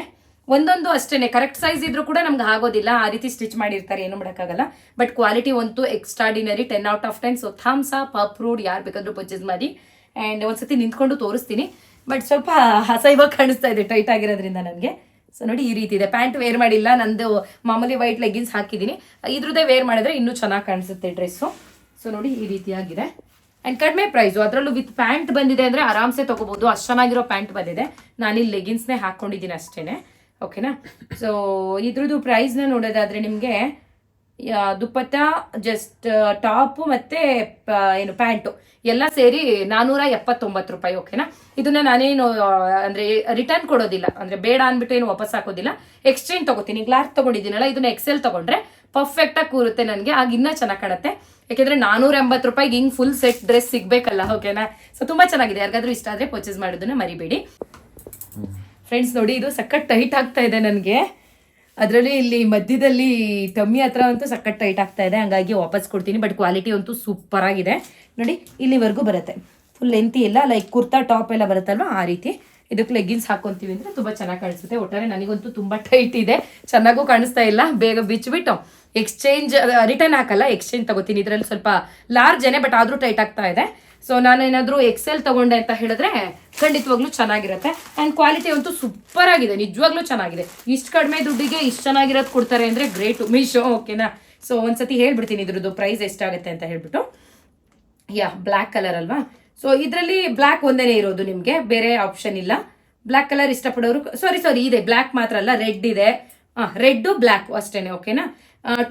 ಒಂದೊಂದು ಅಷ್ಟೇನೆ. ಕರೆಕ್ಟ್ ಸೈಜ್ ಇದ್ರೂ ಕೂಡ ನಮ್ಗೆ ಆಗೋದಿಲ್ಲ. ಆ ರೀತಿ ಸ್ಟಿಚ್ ಮಾಡಿರ್ತಾರೆ. ಏನು ಮಾಡೋಕ್ಕಾಗಲ್ಲ. ಬಟ್ ಕ್ವಾಲಿಟಿ ಅಂತೂ extraordinary ten out of ten so thumbs up approved ಯಾರು ಬೇಕಾದ್ರೂ ಪರ್ಚೇಸ್ ಮಾಡಿ. ಆ್ಯಂಡ್ ಒಂದ್ಸತಿ ನಿಂತ್ಕೊಂಡು ತೋರಿಸ್ತೀನಿ. ಬಟ್ ಸ್ವಲ್ಪ ಹಸೈವಾಗಿ ಕಾಣಿಸ್ತಾ ಇದೆ ಟೈಟ್ ಆಗಿರೋದ್ರಿಂದ ನನಗೆ. ಸೊ ನೋಡಿ ಈ ರೀತಿ ಇದೆ. ಪ್ಯಾಂಟ್ ವೇರ್ ಮಾಡಿಲ್ಲ, ನಂದು ಮಾಮೂಲಿ ವೈಟ್ ಲೆಗ್ಗಿನ್ಸ್ ಹಾಕಿದ್ದೀನಿ. ಇದ್ರದ್ದೇ ವೇರ್ ಮಾಡಿದ್ರೆ ಇನ್ನೂ ಚೆನ್ನಾಗಿ ಕಾಣಿಸುತ್ತೆ ಡ್ರೆಸ್ಸು ಸೊ ನೋಡಿ ಈ ರೀತಿಯಾಗಿದೆ. ಆ್ಯಂಡ್ ಕಡಿಮೆ ಪ್ರೈಸು ಅದರಲ್ಲೂ ವಿತ್ ಪ್ಯಾಂಟ್ ಬಂದಿದೆ ಅಂದರೆ ಆರಾಮ್ಸೆ ತೊಗೋಬೋದು. ಅಷ್ಟು ಚೆನ್ನಾಗಿರೋ ಪ್ಯಾಂಟ್ ಬಂದಿದೆ. ನಾನಿಲ್ಲಿ ಲೆಗಿನ್ಸ್ನೇ ಹಾಕ್ಕೊಂಡಿದ್ದೀನಿ ಅಷ್ಟೇ ಓಕೆನಾ ಸೊ ಇದ್ರದ್ದು ಪ್ರೈಸ್ನ ನೋಡೋದಾದರೆ ನಿಮಗೆ ದುಪ್ಪಟ್ಟ ಜಸ್ಟ್ ಟಾಪು ಮತ್ತು ಏನು ಪ್ಯಾಂಟು. ಎಲ್ಲ ಸೇರಿ ನಾನ್ನೂರ ಎಪ್ಪತ್ತೊಂಬತ್ತು ರೂಪಾಯಿ ಓಕೆನಾ ಇದನ್ನ ನಾನೇನು ಅಂದರೆ ರಿಟರ್ನ್ ಕೊಡೋದಿಲ್ಲ. ಅಂದ್ರೆ ಬೇಡ ಅಂದ್ಬಿಟ್ಟು ಏನು ವಾಪಸ್ ಹಾಕೋದಿಲ್ಲ. ಎಕ್ಸ್ಚೇಂಜ್ ತಗೋತೀನಿ. ಕ್ಲಾತ್ ತಗೊಂಡಿದ್ದೀನಲ್ಲ ಇದನ್ನ ಎಕ್ಸೆಲ್ ತಗೊಂಡ್ರೆ ಪರ್ಫೆಕ್ಟ್ ಆಗಿ ಕೂರುತ್ತೆ ನನಗೆ. ಆಗ ಇನ್ನೂ ಚೆನ್ನಾಗಿ ಕಾಣುತ್ತೆ. ಯಾಕೆಂದರೆ ನಾನೂರ ಎಂಬತ್ತು ರೂಪಾಯಿಗೆ ಹಿಂಗೆ ಫುಲ್ ಸೆಟ್ ಡ್ರೆಸ್ ಸಿಗಬೇಕಲ್ಲ ಓಕೆನಾ ಸೊ ತುಂಬಾ ಚೆನ್ನಾಗಿದೆ. ಯಾರಿಗಾದ್ರೂ ಇಷ್ಟ ಆದ್ರೆ ಪರ್ಚೇಸ್ ಮಾಡೋದನ್ನ ಮರಿಬೇಡಿ. ಫ್ರೆಂಡ್ಸ್ ನೋಡಿ ಇದು ಸಖತ್ ಟೈಟ್ ಆಗ್ತಾ ಇದೆ ನನಗೆ. ಅದರಲ್ಲಿ ಇಲ್ಲಿ ಮಧ್ಯದಲ್ಲಿ ಟಮ್ಮಿ ಹತ್ರ ಅಂತೂ ಸಖತ್ ಟೈಟ್ ಆಗ್ತಾ ಇದೆ. ಹಂಗಾಗಿ ವಾಪಸ್ ಕೊಡ್ತೀನಿ. ಬಟ್ ಕ್ವಾಲಿಟಿ ಅಂತೂ ಸೂಪರ್ ಆಗಿದೆ. ನೋಡಿ, ಇಲ್ಲಿವರೆಗೂ ಬರುತ್ತೆ. ಫುಲ್ ಲೆಂತಿ ಎಲ್ಲ ಲೈಕ್ ಕುರ್ತಾ ಟಾಪ್ ಎಲ್ಲ ಬರುತ್ತಲ್ವ? ಆ ರೀತಿ. ಇದಕ್ಕೆ ಲೆಗ್ಗಿನ್ಸ್ ಹಾಕೊಂತೀವಿ ಅಂದ್ರೆ ತುಂಬಾ ಚೆನ್ನಾಗಿ ಕಾಣಿಸುತ್ತೆ. ಒಟ್ಟಾರೆ ನನಗಂತೂ ತುಂಬಾ ಟೈಟ್ ಇದೆ. ಚೆನ್ನಾಗೂ ಕಾಣಿಸ್ತಾ ಇಲ್ಲ. ಬೇಗ ಬಿಚ್ಚಿಬಿಟ್ಟು ಎಕ್ಸ್ಚೇಂಜ್ ರಿಟರ್ನ್ ಹಾಕಲ್ಲ ಎಕ್ಸ್ಚೇಂಜ್ ತಗೋತೀನಿ. ಇದರಲ್ಲಿ ಸ್ವಲ್ಪ ಲಾರ್ಜ್ ಏನೇ ಬಟ್ ಆದರೂ ಟೈಟ್ ಆಗ್ತಾ ಇದೆ. ಸೊ ನಾನೇನಾದರೂ ಎಕ್ಸೆಲ್ ತಗೊಂಡೆ ಅಂತ ಹೇಳಿದ್ರೆ ಖಂಡಿತವಾಗ್ಲೂ ಚೆನ್ನಾಗಿರುತ್ತೆ. ಆ್ಯಂಡ್ ಕ್ವಾಲಿಟಿ ಅಂತೂ ಸೂಪರ್ ಆಗಿದೆ. ನಿಜವಾಗ್ಲೂ ಚೆನ್ನಾಗಿದೆ. ಇಷ್ಟು ಕಡಿಮೆ ದುಡ್ಡಿಗೆ ಇಷ್ಟು ಚೆನ್ನಾಗಿರೋದು ಕೊಡ್ತಾರೆ ಅಂದರೆ ಗ್ರೇಟು ಮೀಶೋ ಓಕೆನಾ ಸೊ ಒಂದ್ಸತಿ ಹೇಳ್ಬಿಡ್ತೀನಿ ಇದ್ರದ್ದು. ಪ್ರೈಸ್ ಎಷ್ಟಾಗುತ್ತೆ ಅಂತ ಹೇಳ್ಬಿಟ್ಟು. ಯಾ ಬ್ಲ್ಯಾಕ್ ಕಲರ್ ಅಲ್ವಾ? ಸೊ ಇದರಲ್ಲಿ ಬ್ಲ್ಯಾಕ್ ಒಂದೇನೇ ಇರೋದು ನಿಮಗೆ. ಬೇರೆ ಆಪ್ಷನ್ ಇಲ್ಲ. ಬ್ಲ್ಯಾಕ್ ಕಲರ್ ಇಷ್ಟಪಡೋರು ಸಾರಿ ಸಾರಿ ಇದೆ. ಬ್ಲ್ಯಾಕ್ ಮಾತ್ರ ಅಲ್ಲ ರೆಡ್ ಇದೆ. ರೆಡ್ ಬ್ಲ್ಯಾಕ್ ಅಷ್ಟೇನೆ ಓಕೆನಾ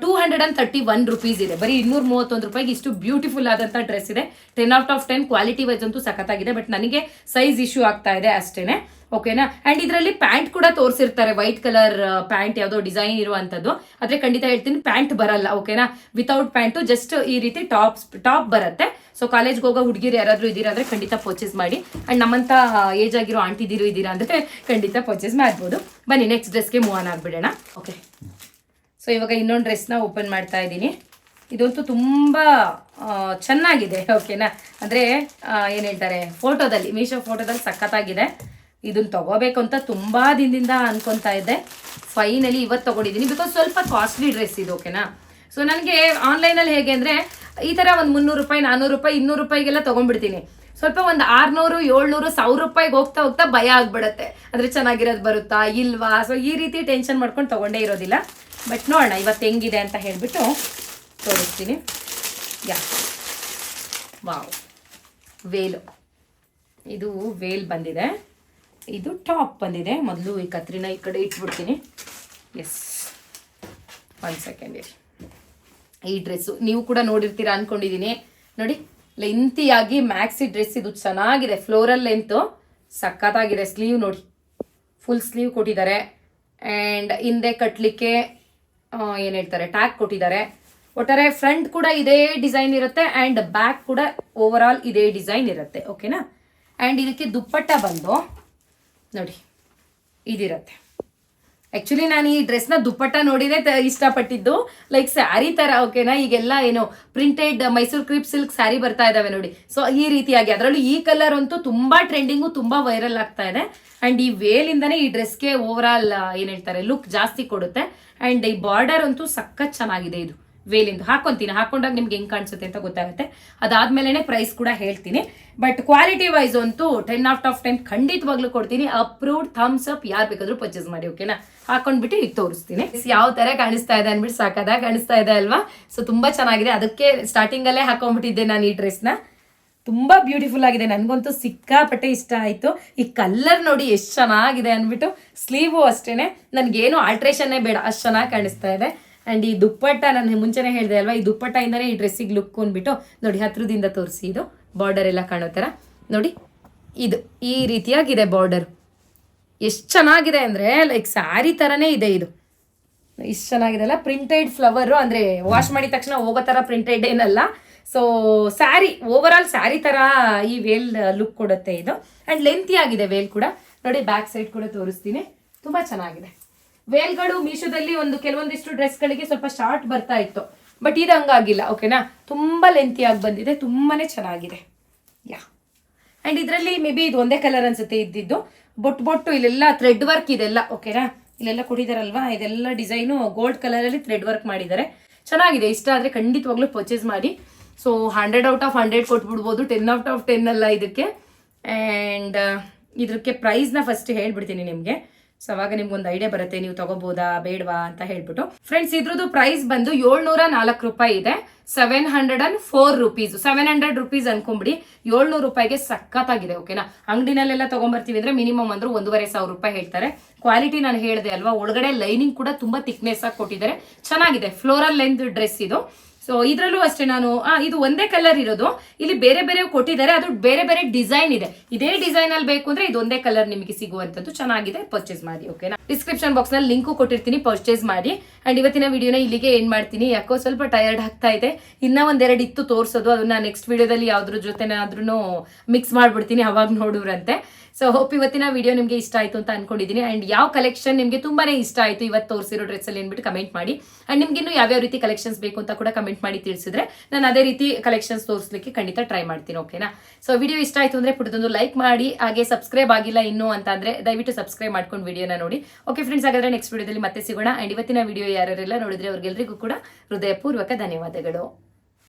two hundred and thirty one rupees ಇದೆ. ಬರೀ ಇನ್ನೂರ ಮೂವತ್ತೊಂದು ರೂಪಾಯಿಗೆ ಇಷ್ಟು ಬ್ಯೂಟಿಫುಲ್ ಆದಂಥ ಡ್ರೆಸ್ ಇದೆ. Ten out of ten quality wise ಅಂತೂ ಸಖತ್ತಾಗಿದೆ ಬಟ್ ನನಗೆ ಸೈಜ್ ಇಶ್ಯೂ ಆಗ್ತಾ ಇದೆ ಅಷ್ಟೇನೆ. ಓಕೆನಾ ಅಂಡ್ ಇದರಲ್ಲಿ ಪ್ಯಾಂಟ್ ಕೂಡ ತೋರಿಸಿರ್ತಾರೆ ವೈಟ್ ಕಲರ್ ಪ್ಯಾಂಟ್ ಯಾವುದೋ ಡಿಸೈನ್ ಇರುವಂತದ್ದು. ಆದ್ರೆ ಖಂಡಿತ ಹೇಳ್ತೀನಿ ಪ್ಯಾಂಟ್ ಬರಲ್ಲ ಓಕೆನಾ ವಿತೌಟ್ ಪ್ಯಾಂಟು ಜಸ್ಟ್ ಈ ರೀತಿ ಟಾಪ್ ಟಾಪ್ ಬರುತ್ತೆ. ಸೊ ಕಾಲೇಜ್ಗೆ ಹೋಗೋ ಹುಡುಗಿರು ಯಾರಾದ್ರೂ ಇದ್ದೀರಾ ಅಂದ್ರೆ ಖಂಡಿತ ಪರ್ಚೇಸ್ ಮಾಡಿ. ಅಂಡ್ ನಮ್ಮಂತ ಏಜ್ ಆಗಿರೋ ಆಂಟಿದಿರು ಇದ್ದೀರಾ ಅಂದ್ರೆ ಖಂಡಿತ ಪರ್ಚೇಸ್ ಮಾಡ್ಬೋದು. ಬನ್ನಿ ನೆಕ್ಸ್ಟ್ ಡ್ರೆಸ್ಗೆ ಮೂವ್ ಆನ್ ಆಗಿಬಿಡೋಣ. ಓಕೆ ಸೊ ಇವಾಗ ಇನ್ನೊಂದು ಡ್ರೆಸ್ನ ಓಪನ್ ಮಾಡ್ತಾ ಇದ್ದೀನಿ. ಇದಂತೂ ತುಂಬ ಚೆನ್ನಾಗಿದೆ ಓಕೆನಾ ಅಂದರೆ ಏನು ಹೇಳ್ತಾರೆ ಫೋಟೋದಲ್ಲಿ ಮೀಶೋ ಫೋಟೋದಲ್ಲಿ ಸಖತ್ತಾಗಿದೆ. ಇದನ್ನು ತಗೋಬೇಕು ಅಂತ ತುಂಬ ದಿನದಿಂದ ಅನ್ಕೊತಾ ಇದ್ದೆ. ಫೈನಲಿ ಇವತ್ತು ತಗೊಂಡಿದ್ದೀನಿ. ಬಿಕಾಸ್ ಸ್ವಲ್ಪ ಕಾಸ್ಟ್ಲಿ ಡ್ರೆಸ್ ಇದು ಓಕೆನಾ ಸೊ ನನಗೆ ಆನ್ಲೈನಲ್ಲಿ ಹೇಗೆ ಅಂದರೆ, ಈ ಥರ ಒಂದು ಮುನ್ನೂರು ರೂಪಾಯಿ ನಾನ್ನೂರು ರೂಪಾಯಿ, ಇನ್ನೂರು ರೂಪಾಯಿಗೆಲ್ಲ ತೊಗೊಂಡ್ಬಿಡ್ತೀನಿ. ಸ್ವಲ್ಪ ಒಂದು ಆರ್ನೂರು, ಏಳ್ನೂರು, ಸಾವಿರ ರೂಪಾಯಿಗೆ ಹೋಗ್ತಾ ಹೋಗ್ತಾ ಭಯ ಆಗ್ಬಿಡತ್ತೆ. ಅಂದರೆ ಚೆನ್ನಾಗಿರೋದು ಬರುತ್ತಾ ಇಲ್ವಾ? ಸೊ ಈ ರೀತಿ ಟೆನ್ಷನ್ ಮಾಡ್ಕೊಂಡು ತೊಗೊಂಡೇ ಇರೋದಿಲ್ಲ. ಬಟ್ ನೋಡೋಣ, ಇವತ್ತು ಹೆಂಗಿದೆ ಅಂತ ಹೇಳಿಬಿಟ್ಟು ತೋರಿಸ್ತೀನಿ. ಯಾ. ವಾವ್. ವೇಲು. ಇದು ವೇಲ್ ಬಂದಿದೆ. ಇದು ಟಾಪ್ ಬಂದಿದೆ. ಮೊದಲು ಈ ಕತ್ರಿನ ಈ ಕಡೆ ಇಟ್ಬಿಡ್ತೀನಿ. ಎಸ್ ಒನ್ ಸೆಕೆಂಡ್ ಇರಿ. ಈ ಡ್ರೆಸ್ಸು ನೀವು ಕೂಡ ನೋಡಿರ್ತೀರಾ ಅಂದ್ಕೊಂಡಿದ್ದೀನಿ ನೋಡಿ ಲೆಂತಿಯಾಗಿ ಮ್ಯಾಕ್ಸಿ ಡ್ರೆಸ್ ಇದು ಚೆನ್ನಾಗಿದೆ. ಫ್ಲೋರಲ್ ಲೆಂತು ಸಖತ್ತಾಗಿದೆ. ಸ್ಲೀವ್ ನೋಡಿ. ಫುಲ್ ಸ್ಲೀವ್ ಕೊಟ್ಟಿದ್ದಾರೆ. ಆ್ಯಂಡ್ ಹಿಂದೆ ಕಟ್ಟಲಿಕ್ಕೆ ಏನು ಹೇಳ್ತಾರೆ ಟ್ಯಾಗ್ ಕೊಟ್ಟಿದ್ದಾರೆ. ಒಟ್ಟಾರೆ ಫ್ರಂಟ್ ಕೂಡ ಇದೇ ಡಿಸೈನ್ ಇರುತ್ತೆ ಆ್ಯಂಡ್ ಬ್ಯಾಕ್ ಕೂಡ ಓವರ್ ಆಲ್ ಇದೇ ಡಿಸೈನ್ ಇರುತ್ತೆ ಓಕೆನಾ ಆ್ಯಂಡ್ ಇದಕ್ಕೆ ದುಪ್ಪಟ್ಟ ಬಂದು, ನೋಡಿ, ಇದಿರುತ್ತೆ. ಆಕ್ಚುಲಿ ನಾನು ಈ ಡ್ರೆಸ್ನ ದುಪ್ಪಟ್ಟ ನೋಡಿನೇ ತ- ಇಷ್ಟಪಟ್ಟಿದ್ದು. ಲೈಕ್ ಸ್ಯಾರಿ ತರ ಓಕೆನಾ ಈಗೆಲ್ಲ ಏನು printed Mysuru crepe silk sari ಬರ್ತಾ ಇದಾವೆ ನೋಡಿ. ಸೊ ಈ ರೀತಿಯಾಗಿ. ಅದರಲ್ಲೂ ಈ ಕಲರ್ ಅಂತೂ ತುಂಬಾ ಟ್ರೆಂಡಿಂಗು ತುಂಬಾ ವೈರಲ್ ಆಗ್ತಾ ಇದೆ. ಅಂಡ್ ಈ ವೇಲಿಂದನೇ ಈ ಡ್ರೆಸ್ಗೆ ಓವರ್ ಆಲ್ ಏನು ಹೇಳ್ತಾರೆ ಲುಕ್ ಜಾಸ್ತಿ ಕೊಡುತ್ತೆ. ಅಂಡ್ ಈ ಬಾರ್ಡರ್ ಅಂತೂ ಸಖತ್ ಚೆನ್ನಾಗಿದೆ ಇದು. ವೇಲಿಂದು ಹಾಕೊಂತೀನಿ. ಹಾಕೊಂಡಾಗ ನಿಮ್ಗೆ ಹೆಂಗ್ ಕಾಣಿಸುತ್ತೆ ಅಂತ ಗೊತ್ತಾಗುತ್ತೆ. ಅದಾದ್ಮೇಲೆ ಪ್ರೈಸ್ ಕೂಡ ಹೇಳ್ತೀನಿ. ಬಟ್ ಕ್ವಾಲಿಟಿ ವೈಸ್ ಅಂತೂ ಟೆನ್ ಆಫ್ ಆಫ್ ಟೆನ್ ಖಂಡಿತವಾಗ್ಲೂ ಕೊಡ್ತೀನಿ. ಅಪ್ರೂವ್ಡ್ ಥಮ್ಸ್ ಅಪ್ ಯಾರು ಬೇಕಾದ್ರೂ ಪರ್ಚೇಸ್ ಮಾಡಿ ಓಕೆನಾ ಹಾಕೊಂಡ್ಬಿಟ್ಟು ಈಗ ತೋರಿಸ್ತೀನಿ. ಯಾವ ತರ ಕಾಣಿಸ್ತಾ ಇದೆ ಅನ್ಬಿಟ್ಟು ಸಾಕದ ಕಾಣಿಸ್ತಾ ಇದೆ ಅಲ್ವಾ? ಸೊ ತುಂಬಾ ಚೆನ್ನಾಗಿದೆ. ಅದಕ್ಕೆ ಸ್ಟಾರ್ಟಿಂಗ್ ಅಲ್ಲೇ ಹಾಕೊಂಡ್ಬಿಟ್ಟಿದ್ದೆ ನಾನು ಈ ಡ್ರೆಸ್ನ ತುಂಬಾ ಬ್ಯೂಟಿಫುಲ್ ಆಗಿದೆ. ನನಗಂತೂ ಸಿಕ್ಕಾಪಟ್ಟೆ ಇಷ್ಟ ಆಯ್ತು. ಈ ಕಲರ್ ನೋಡಿ ಎಷ್ಟು ಚೆನ್ನಾಗಿದೆ ಅಂದ್ಬಿಟ್ಟು ಸ್ಲೀವು ಅಷ್ಟೇನೆ. ನನಗೇನು ಆಲ್ಟ್ರೇಷನ್ನೇ ಬೇಡ. ಅಷ್ಟು ಚೆನ್ನಾಗಿ ಕಾಣಿಸ್ತಾ ಇದೆ. ಅಂಡ್ ಈ ದುಪ್ಪಟ್ಟ ನಾನು ಮುಂಚೆನೇ ಹೇಳಿದೆ ಅಲ್ವಾ? ಈ ದುಪ್ಪಟ್ಟ ಇಂದಾನೆ ಈ ಡ್ರೆಸ್ಸಿಗೆ ಲುಕ್ ಅಂದ್ಬಿಟ್ಟು ನೋಡಿ ಹತ್ರದಿಂದ ತೋರಿಸಿ ಇದು. ಬಾರ್ಡರ್ ಎಲ್ಲ ಕಾಣೋ ಥರ. ನೋಡಿ, ಇದು ಈ ರೀತಿಯಾಗಿದೆ ಬಾರ್ಡರ್ ಎಷ್ಟು ಚೆನ್ನಾಗಿದೆ ಅಂದರೆ ಲೈಕ್ ಸ್ಯಾರಿ ಥರನೇ ಇದೆ ಇದು. ಇಷ್ಟು ಚೆನ್ನಾಗಿದೆ ಅಲ್ಲ? ಪ್ರಿಂಟೆಡ್ ಫ್ಲವರು ಅಂದರೆ ವಾಶ್ ಮಾಡಿದ ತಕ್ಷಣ ಹೋಗೋ ಥರ ಪ್ರಿಂಟೆಡ್ ಏನಲ್ಲ. So sari over all sari ಥರ ಈ ವೇಲ್ ಲುಕ್ ಕೊಡುತ್ತೆ ಇದು. ಆ್ಯಂಡ್ ಲೆಂತಿ ಆಗಿದೆ ವೇಲ್ ಕೂಡ. ನೋಡಿ ಬ್ಯಾಕ್ ಸೈಡ್ ಕೂಡ ತೋರಿಸ್ತೀನಿ. ತುಂಬ ಚೆನ್ನಾಗಿದೆ. ವೇಲ್ಗಳು ಮೀಶೋದಲ್ಲಿ ಒಂದು ಕೆಲವೊಂದಿಷ್ಟು ಡ್ರೆಸ್ಗಳಿಗೆ ಸ್ವಲ್ಪ ಶಾರ್ಟ್ ಬರ್ತಾ ಇತ್ತು. ಬಟ್ ಇದು ಹಂಗಾಗಿಲ್ಲ ಓಕೆನಾ ತುಂಬ ಲೆಂತಿಯಾಗಿ ಬಂದಿದೆ, ತುಂಬಾನೇ ಚೆನ್ನಾಗಿದೆ. ಯಾ. ಆ್ಯಂಡ್ ಇದರಲ್ಲಿ ಮೇ ಬಿ ಇದು ಒಂದೇ ಕಲರ್ ಅನ್ಸುತ್ತೆ ಇದ್ದಿದ್ದು. ಬೊಟ್ಟು ಬೊಟ್ಟು ಇಲ್ಲೆಲ್ಲ ಥ್ರೆಡ್ ವರ್ಕ್ ಇದೆಲ್ಲ ಓಕೆನಾ ಇಲ್ಲೆಲ್ಲ ಕೊಟ್ಟಿದ್ದಾರಲ್ವಾ ಇದೆಲ್ಲ ಡಿಸೈನು ಗೋಲ್ಡ್ ಕಲರಲ್ಲಿ ಥ್ರೆಡ್ ವರ್ಕ್ ಮಾಡಿದ್ದಾರೆ ಚೆನ್ನಾಗಿದೆ, ಇಷ್ಟ ಆದರೆ ಖಂಡಿತವಾಗ್ಲೂ ಪರ್ಚೇಸ್ ಮಾಡಿ. So hundred out of hundred ಕೊಟ್ಬಿಡ್ಬೋದು ten out of ten ಅಲ್ಲ ಇದಕ್ಕೆ. ಆ್ಯಂಡ್ ಇದಕ್ಕೆ ಪ್ರೈಸ್ನ ಫಸ್ಟ್ ಹೇಳ್ಬಿಡ್ತೀನಿ ನಿಮಗೆ. ಸೊ ಅವಾಗ ನಿಮ್ಗೊಂದು ಐಡಿಯಾ ಬರುತ್ತೆ, ನೀವು ತಗೋಬೋದಾ, ಬೇಡವಾ ಅಂತ ಹೇಳ್ಬಿಟ್ಟು. ಫ್ರೆಂಡ್ಸ್ ಇದ್ರದ್ದು ಪ್ರೈಸ್ ಬಂದು ಏಳ್ನೂರ ನಾಲ್ಕು ರೂಪಾಯಿ ಇದೆ. Seven hundred and four rupees seven hundred rupees ಅನ್ಕೊಂಬಿಡಿ, ಏಳ್ನೂರು ರೂಪಾಯಿಗೆ ಸಖತ್ತಾಗಿದೆ ಓಕೆನಾ ಅಂಗಡಿನಲ್ಲೆಲ್ಲ ತಗೊಂಬರ್ತೀವಿ ಅಂದ್ರೆ ಮಿನಿಮಮ್ ಅಂದ್ರೆ ಒಂದೂವರೆ ಸಾವಿರ ರೂಪಾಯಿ ಹೇಳ್ತಾರೆ. ಕ್ವಾಲಿಟಿ ನಾನು ಹೇಳಿದೆ ಅಲ್ವಾ, ಒಳಗಡೆ ಲೈನಿಂಗ್ ಕೂಡ ತುಂಬಾ ಥಿಕ್ನೆಸ್ ಆಗಿ ಕೊಟ್ಟಿದ್ದಾರೆ. ಚೆನ್ನಾಗಿದೆ ಫ್ಲೋರಲ್ ಲೆಂತ್ ಡ್ರೆಸ್ ಇದು. ಸೊ ಇದರಲ್ಲೂ ಅಷ್ಟೇ ನಾನು ಇದು ಒಂದೇ ಕಲರ್ ಇರೋದು. ಇಲ್ಲಿ ಬೇರೆ ಬೇರೆ ಕೊಟ್ಟಿದ್ದಾರೆ, ಅದು ಬೇರೆ ಬೇರೆ ಡಿಸೈನ್ ಇದೆ. ಇದೇ ಡಿಸೈನ್ ಅಲ್ಲಿ ಬೇಕು ಅಂದ್ರೆ ಇದೊಂದೇ ಕಲರ್ ನಿಮಗೆ ಸಿಗುವಂತದ್ದು ಚೆನ್ನಾಗಿದೆ ಪರ್ಚೇಸ್ ಮಾಡಿ ಓಕೆನಾ ಡಿಸ್ಕ್ರಿಪ್ಷನ್ ಬಾಕ್ಸ್ನಲ್ಲಿ ಲಿಂಕು ಕೊಟ್ಟಿರ್ತೀನಿ ಪರ್ಚೇಸ್ ಮಾಡಿ. ಅಂಡ್ ಇವತ್ತಿನ ವಿಡಿಯೋನ ಇಲ್ಲಿಗೆ ಏನ್ ಮಾಡ್ತೀನಿ. ಯಾಕೋ ಸ್ವಲ್ಪ ಟಯರ್ಡ್ ಆಗ್ತಾ ಇದೆ. ಇನ್ನ ಒಂದೆರಡು ಇತ್ತು ತೋರಿಸೋದು, ಅದನ್ನ ನೆಕ್ಸ್ಟ್ ವಿಡಿಯೋದಲ್ಲಿ ಯಾವ್ದ್ರ ಜೊತೆನಾದ್ರೂ ಮಿಕ್ಸ್ ಮಾಡ್ಬಿಡ್ತೀನಿ, ಅವಾಗ ನೋಡುವ್ರಂತೆ ಸೊ ಹೋಪ್ ಇವತ್ತಿನ ವಿಡಿಯೋ ನಿಮಗೆ ಇಷ್ಟ ಆಯ್ತು ಅಂತ ಅನ್ಕೊಂಡಿದ್ದೀನಿ ಅಂಡ್ ಯಾವ ಕಲೆಕ್ಷನ್ ನಿಮಗೆ ತುಂಬಾನೇ ಇಷ್ಟ ಆಯ್ತು ಇವತ್ತು ತೋರಿಸಿರೋ ಡ್ರೆಸ್ ಅಲ್ಲಿ ಏನ್ಬಿಟ್ಟು ಕಮೆಂಟ್ ಮಾಡಿ. ಅಂಡ್ ನಿಮ್ಗೆ ಇನ್ನು ಯಾವ್ಯಾವ ರೀತಿ ಕಲೆಕ್ಷನ್ಸ್ ಬೇಕು ಅಂತ ಕೂಡ ಕಮೆಂಟ್ ಮಾಡಿ ತಿಳಿಸಿದ್ರೆ ನಾನು ಅದೇ ರೀತಿ ಕಲೆಕ್ಷನ್ಸ್ ತೋರಿಸ್ಲಿಕ್ಕೆ ಖಂಡಿತ ಟ್ರೈ ಮಾಡ್ತೀನಿ ಓಕೆನಾ ಸೊ ವಿಡಿಯೋ ಇಷ್ಟ ಆಯ್ತು ಅಂದ್ರೆ ಪುಟ್ಟದೊಂದು ಲೈಕ್ ಮಾಡಿ, ಹಾಗೆ ಸಬ್ಸ್ಕ್ರೈಬ್ ಆಗಿಲ್ಲ ಇನ್ನು ಅಂತ ಅಂದ್ರೆ ದಯವಿಟ್ಟು ಸಬ್ಸ್ಕ್ರೈಬ್ ಮಾಡ್ಕೊಂಡು ವಿಡಿಯೋನ ನೋಡಿ. ಓಕೆ ಫ್ರೆಂಡ್ಸ್ ಹಾಗಾದ್ರೆ ನೆಕ್ಸ್ಟ್ ವಿಡಿಯೋದಲ್ಲಿ ಮತ್ತೆ ಸಿಗೋಣ. ಅಂಡ್ ಇವತ್ತಿನ ವಿಡಿಯೋ ಯಾರ್ಯಾರೆಲ್ಲ ನೋಡಿದ್ರೆ ಅವ್ರಿಗೆಲ್ಲರಿಗೂ ಕೂಡ ಹೃದಯಪೂರ್ವಕ ಧನ್ಯವಾದಗಳು.